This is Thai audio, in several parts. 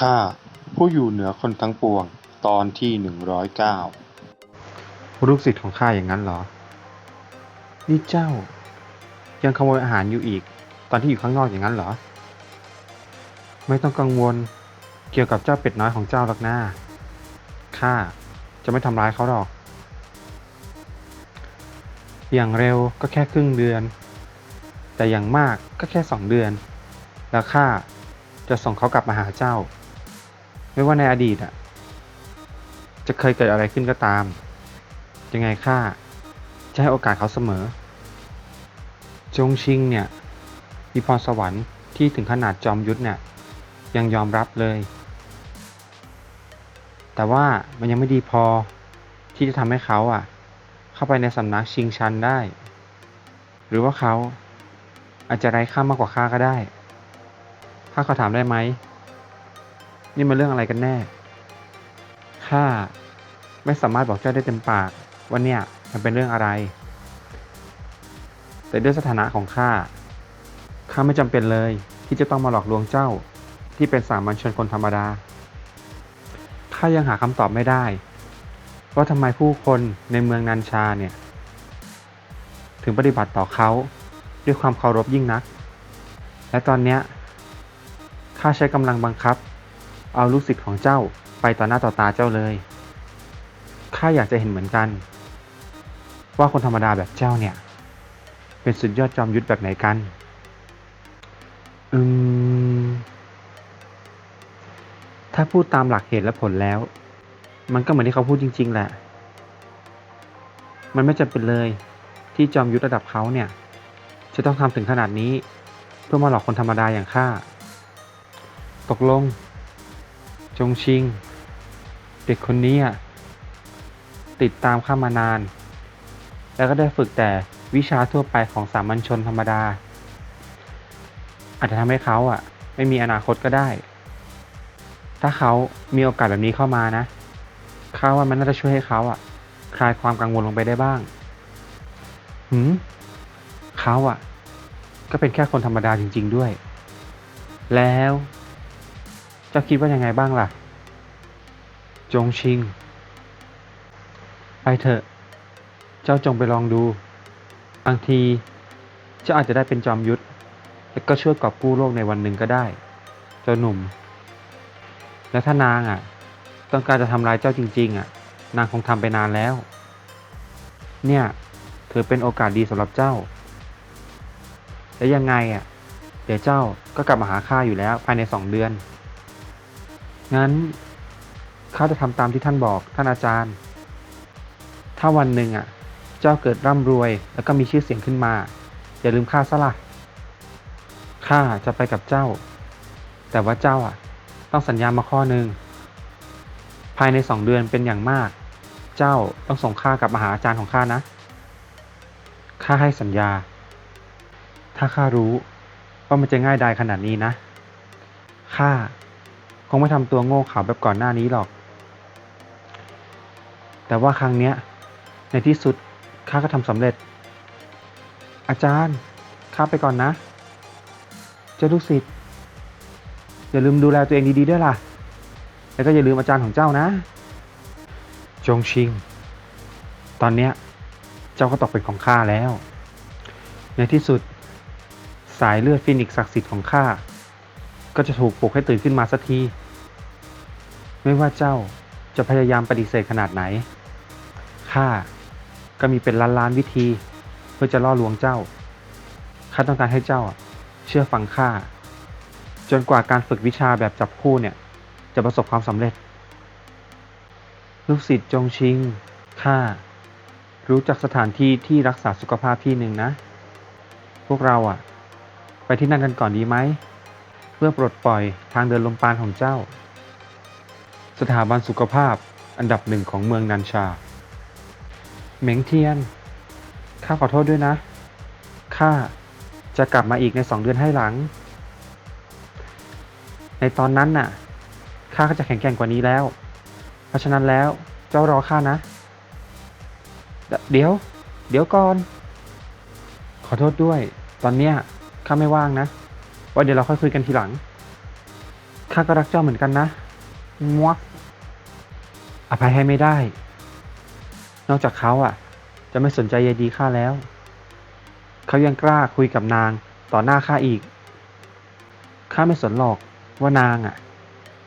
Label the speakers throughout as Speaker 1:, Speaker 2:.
Speaker 1: ข้าผู้อยู่เหนือคนทั้งปวง ตอนที่หนึ่งร้อยเก้าลูกศิษย์ของข้าอย่างนั้นเหรอ นี่เจ้า ยังขโมยอาหารอยู่อีก ตอนที่อยู่ข้างนอกอย่างนั้นเหรอ ไม่ต้องกังวลเกี่ยวกับเจ้าเป็ดน้อยของเจ้าหรอกนะข้าจะไม่ทำร้ายเขาหรอก อย่างเร็วก็แค่ครึ่งเดือน แต่อย่างมากก็แค่สองเดือน แล้วข้าจะส่งเขากลับมาหาเจ้า ไม่ว่าในอดีตอะจะเคยเกิดอะไรขึ้นก็ตาม ยังไงข้าจะให้โอกาสเขาเสมอ จงชิงเนี่ยมีพรสวรรค์ที่ถึงขนาดจอมยุทธเนี่ยยังยอมรับเลย แต่ว่ามันยังไม่ดีพอที่จะทำให้เขาอะ เข้าไปในสำนักชิงชันได้ หรือว่าเขาอาจจะไร้ค่ามากกว่าข้าก็ได้ข้าขอถามได้ไหม นี่มันเรื่องอะไรกันแน่ ข้าไม่สามารถบอกเจ้าได้เต็มปากว่าเนี่ยมันเป็นเรื่องอะไร แต่ด้วยสถานะของข้า ข้าไม่จำเป็นเลยที่จะต้องมาหลอกลวงเจ้าที่เป็นสามัญชนคนธรรมดา ข้ายังหาคำตอบไม่ได้ ว่าทำไมผู้คนในเมืองนันชาเนี่ย ถึงปฏิบัติต่อเขาด้วยความเคารพยิ่งนัก และตอนเนี้ยข้าใช้กำลังบังคับ เอาลูกศิษย์ของเจ้าไปต่อหน้าต่อตาเจ้าเลย ข้าอยากจะเห็นเหมือนกัน ว่าคนธรรมดาแบบเจ้าเนี่ย เป็นสุดยอดจอมยุทธแบบไหนกัน อืม ถ้าพูดตามหลักเหตุและผลแล้ว มันก็เหมือนที่เขาพูดจริง ๆ แหละ มันไม่จำเป็นเลยที่จอมยุทธระดับเขาเนี่ย จะต้องทำถึงขนาดนี้ เพื่อมาหลอกคนธรรมดาอย่างข้า ตกลง จงชิง เด็กคนนี้อะติดตามข้ามานาน แล้วก็ได้ฝึกแต่วิชาทั่วไปของสามัญชนธรรมดา อาจจะทำให้เขาอะ ไม่มีอนาคตก็ได้ ถ้าเขามีโอกาสแบบนี้เข้ามานะข้าว่ามันน่าจะช่วยให้เขาอะ คลายความกังวลลงไปได้บ้างหืมเขาอะ ก็เป็นแค่คนธรรมดาจริง ๆด้วย แล้ว จ้าคิดว่ายังไงบ้างล่ะ จงชิง ไปเถอะ เจ้าจงไปลองดู บางที เจ้าอาจจะได้เป็นจอมยุทธและก็ช่วยกอบกู้โลกในวันหนึ่งก็ได้ เจ้าหนุ่ม และถ้านางอะ ต้องการจะทำร้ายเจ้าจริง ๆ อะ นางคงทำไปนานแล้ว เนี่ยถือเป็นโอกาสดีสำหรับเจ้า และยังไงอะ เดี๋ยวเจ้าก็กลับมาหาข้าอยู่แล้วภายในสองเดือน งั้นข้าจะทำตามที่ท่านบอกท่านอาจารย์ ถ้าวันหนึ่งอะ เจ้าเกิดร่ำรวย แล้วก็มีชื่อเสียงขึ้นมา อย่าลืมข้าซะละ่ะข้าจะไปกับเจ้า แต่ว่าเจ้าอะ ต้องสัญญามาข้อหนึ่งภายในสองเดือนเป็นอย่างมาก เจ้าต้องส่งข้ากับมหาอาจารย์ของข้านะข้าให้สัญญา ถ้าข้ารู้ว่ามันจะง่ายดายขนาดนี้นะข้า คงไม่ทำตัวโง่เขลาแบบก่อนหน้านี้หรอก แต่ว่าครั้งเนี้ย ในที่สุดข้าก็ทำสำเร็จ อาจารย์ข้าไปก่อนนะ เจ้าลูกศิษย์อย่าลืมดูแลตัวเองดีๆด้วยล่ะ แล้วก็อย่าลืมอาจารย์ของเจ้านะ จงชิง ตอนเนี้ยเจ้าก็ตกเป็นของข้าแล้ว ในที่สุด สายเลือดฟินิกซ์ศักดิ์สิทธิ์ของข้า ก็จะถูกปลุกให้ตื่นขึ้นมาสักที ไม่ว่าเจ้าจะพยายามปฏิเสธขนาดไหน ข้าก็มีเป็นล้านล้านวิธี เพื่อจะล่อลวงเจ้า ข้าต้องการให้เจ้าเชื่อฟังข้า จนกว่าการฝึกวิชาแบบจับคู่เนี่ย จะประสบความสำเร็จ ลูกศิษย์จงชิง ข้า รู้จักสถานที่ที่รักษาสุขภาพที่หนึ่งนะ พวกเราอะ ไปที่นั่นกันก่อนดีไหม เพื่อปลดปล่อยทางเดินลมปานของเจ้า สถาบันสุขภาพอันดับหนึ่งของเมืองนันชา เหม็งเทียน ข้าขอโทษด้วยนะ ข้าจะกลับมาอีกในสองเดือนให้หลัง ในตอนนั้นน่ะ ข้าก็จะแข็งแกร่งกว่านี้แล้ว เพราะฉะนั้นแล้วเจ้ารอข้านะ เดเดี๋ยว เดี๋ยวก่อน ขอโทษด้วย ตอนเนี้ยข้าไม่ว่างนะ ว่าเดี๋ยวเราค่อยคุยกันทีหลัง ข้าก็รักเจ้าเหมือนกันนะมวกอภัยให้ไม่ได้ นอกจากเขาอะ จะไม่สนใจใยดีข้าแล้ว เขายังกล้าคุยกับนางต่อหน้าข้าอีก ข้าไม่สนหรอกว่านางอะ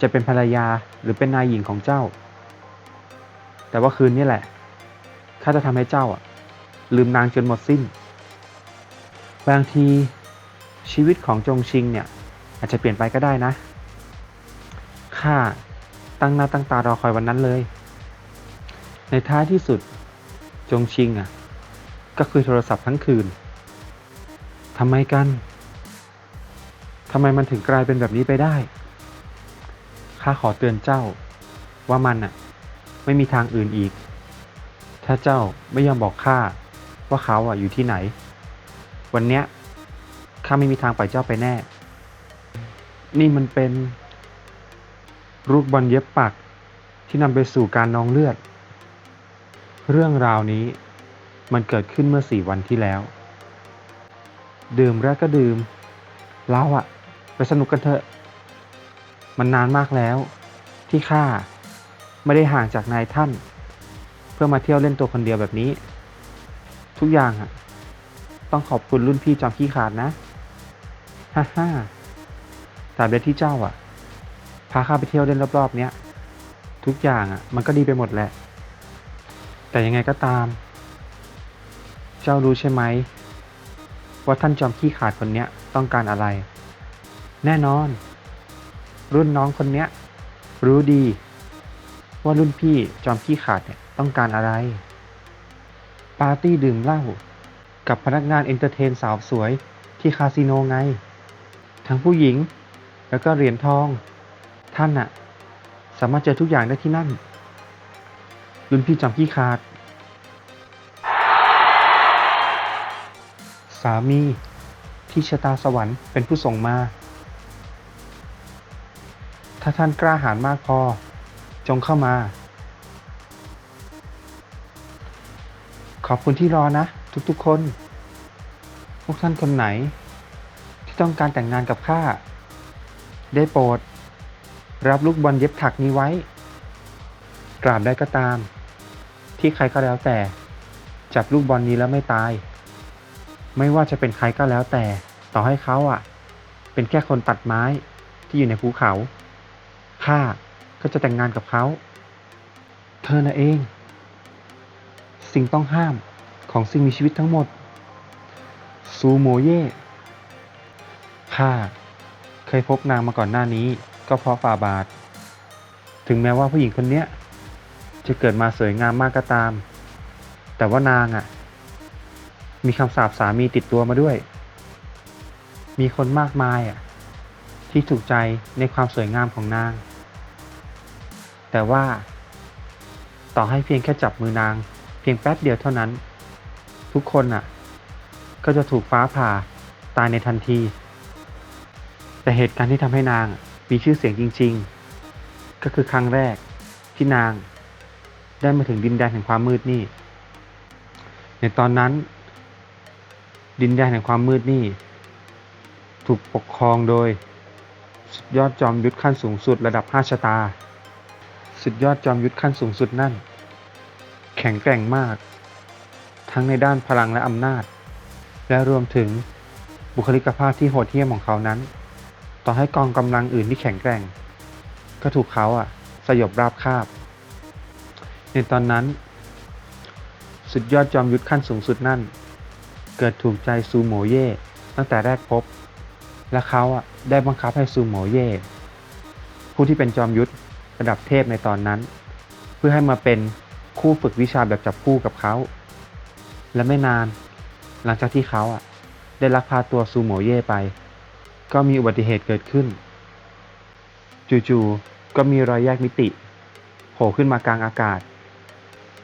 Speaker 1: จะเป็นภรรยาหรือเป็นนายหญิงของเจ้า แต่ว่าคืนนี้แหละ ข้าจะทำให้เจ้าอะ ลืมนางจนหมดสิ้น บางที ชีวิตของจงชิงเนี่ยอาจจะเปลี่ยนไปก็ได้นะข้าตั้งหน้าตั้งตารอคอยวันนั้นเลย ในท้ายที่สุดจงชิงอะก็คุยโทรศัพท์ทั้งคืนทำไมกันทำไมมันถึงกลายเป็นแบบนี้ไปได้ ข้าขอเตือนเจ้าว่ามันอะไม่มีทางอื่นอีก ถ้าเจ้าไม่ยอมบอกข้าว่าเขาอะอยู่ที่ไหน วันเนี้ย ข้าไม่มีทางปล่อยเจ้าไปแน่ นี่มันเป็นรูปบอลเย็บปักที่นำไปสู่การนองเลือด เรื่องราวนี้มันเกิดขึ้นเมื่อสี่วันที่แล้ว ดื่มแล้วก็ดื่มเราอะไปสนุกกันเถอะ มันนานมากแล้ว ที่ข้าไม่ได้ห่างจากนายท่าน เพื่อมาเที่ยวเล่นตัวคนเดียวแบบนี้ ทุกอย่างอะต้องขอบคุณรุ่นพี่จอมขี้ขาดนะ ฮ่าฮ่าตราบใดที่เจ้าอะ พาข้าไปเที่ยวเล่นรอบๆเนี้ย ทุกอย่างอะ มันก็ดีไปหมดแหละ แต่ยังไงก็ตาม เจ้ารู้ใช่ไหม ว่าท่านจอมขี้ขาดคนเนี้ยต้องการอะไร แน่นอน รุ่นน้องคนเนี้ย รู้ดี ว่ารุ่นพี่จอมขี้ขาดเนี่ยต้องการอะไร ปาร์ตี้ดื่มเหล้ากับพนักงานเอนเตอร์เทนสาวสวยที่คาสิโนไง ทั้งผู้หญิง แล้วก็เหรียญทอง ท่านอะสามารถเจอทุกอย่างได้ที่นั่น รุ่นพี่จอมขี้ขาด สามีที่ชะตาสวรรค์เป็นผู้ส่งมา ถ้าท่านกล้าหาญมากพอ จงเข้ามา ขอบคุณที่รอนะ ทุกๆคน พวกท่านคนไหน ต้องการแต่งงานกับข้า ได้โปรด รับลูกบอลเย็บถักนี้ไว้ กราบได้ก็ตาม ที่ใครก็แล้วแต่ จับลูกบอลนี้แล้วไม่ตาย ไม่ว่าจะเป็นใครก็แล้วแต่ ต่อให้เขาอะ เป็นแค่คนตัดไม้ที่อยู่ในภูเขา ข้าก็จะแต่งงานกับเขา เธอน่ะเอง สิ่งต้องห้ามของสิ่งมีชีวิตทั้งหมดซูโมเย่ ข้าเคยพบนางมาก่อนหน้านี้ ก็เพราะฝ่าบาท ถึงแม้ว่าผู้หญิงคนเนี้ยจะเกิดมาสวยงามมากก็ตาม แต่ว่านางอะ มีคำสาปสามีติดตัวมาด้วย มีคนมากมายอะ ที่ถูกใจในความสวยงามของนาง แต่ว่า ต่อให้เพียงแค่จับมือนาง เพียงแป๊บเดียวเท่านั้น ทุกคนอะ ก็จะถูกฟ้าผ่าตายในทันที แต่เหตุการณ์ที่ทำให้นางมีชื่อเสียงจริง ๆ ก็คือครั้งแรกที่นางได้มาถึงดินแดนแห่งความมืดนี่ ในตอนนั้น ดินแดนแห่งความมืดนี่ ถูกปกครองโดย สุดยอดจอมยุทธขั้นสูงสุดระดับห้าชะตา สุดยอดจอมยุทธขั้นสูงสุดนั่น แข็งแกร่งมาก ทั้งในด้านพลังและอำนาจ และรวมถึงบุคลิกภาพที่โหดเหี้ยมของเขานั้น ต่อให้กองกำลังอื่นที่แข็งแกร่ง ก็ถูกเขาอะสยบราบคาบ ในตอนนั้น สุดยอดจอมยุทธขั้นสูงสุดนั่น เกิดถูกใจซูโมเย่ตั้งแต่แรกพบ และเขาอะได้บังคับให้ซูโมเย่ผู้ที่เป็นจอมยุทธระดับเทพในตอนนั้น เพื่อให้มาเป็นคู่ฝึกวิชาแบบจับคู่กับเขา และไม่นาน หลังจากที่เขาอะได้ลักพาตัวซูโมเย่ไป ก็มีอุบัติเหตุเกิดขึ้น จู่ๆก็มีรอยแยกมิติโผล่ขึ้นมากลางอากาศ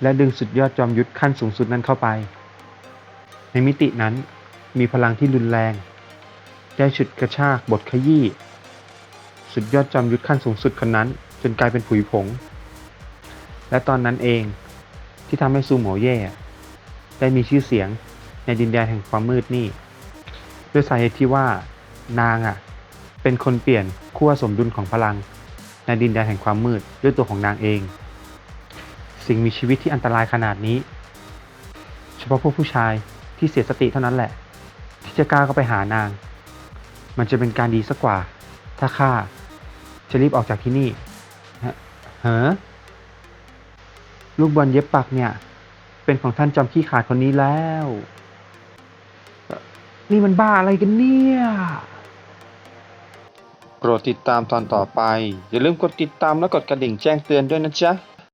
Speaker 1: และดึงสุดยอดจอมยุทธขั้นสูงสุดนั้นเข้าไป ในมิตินั้นมีพลังที่รุนแรง ได้ฉุดกระชากบทขยี้สุดยอดจอมยุทธขั้นสูงสุดคนนั้น จนกลายเป็นผุยผง และตอนนั้นเองที่ทำให้ซูโมเย่ได้มีชื่อเสียงในดินแดนแห่งความมืดนี่ ด้วยสาเหตุที่ว่า นางอะ เป็นคนเปลี่ยนขั้วสมดุลของพลัง ในดินแดนแห่งความมืดด้วยตัวของนางเอง สิ่งมีชีวิตที่อันตรายขนาดนี้ เฉพาะพวกผู้ชายที่เสียสติเท่านั้นแหละ ที่จะกล้าเข้าไปหานาง มันจะเป็นการดีสักกว่า ถ้าข้าจะรีบออกจากที่นี่ฮะฮะลูกบอลเย็บปักเนี่ย เป็นของท่านจอมขี้ขาดคนนี้แล้ว นี่มันบ้าอะไรกันเนี่ย ดติดตามตอนต่อไป อย่าลืมกดติดตามและกดกระดิ่งแจ้งเตือนด้วยนะจ๊ะ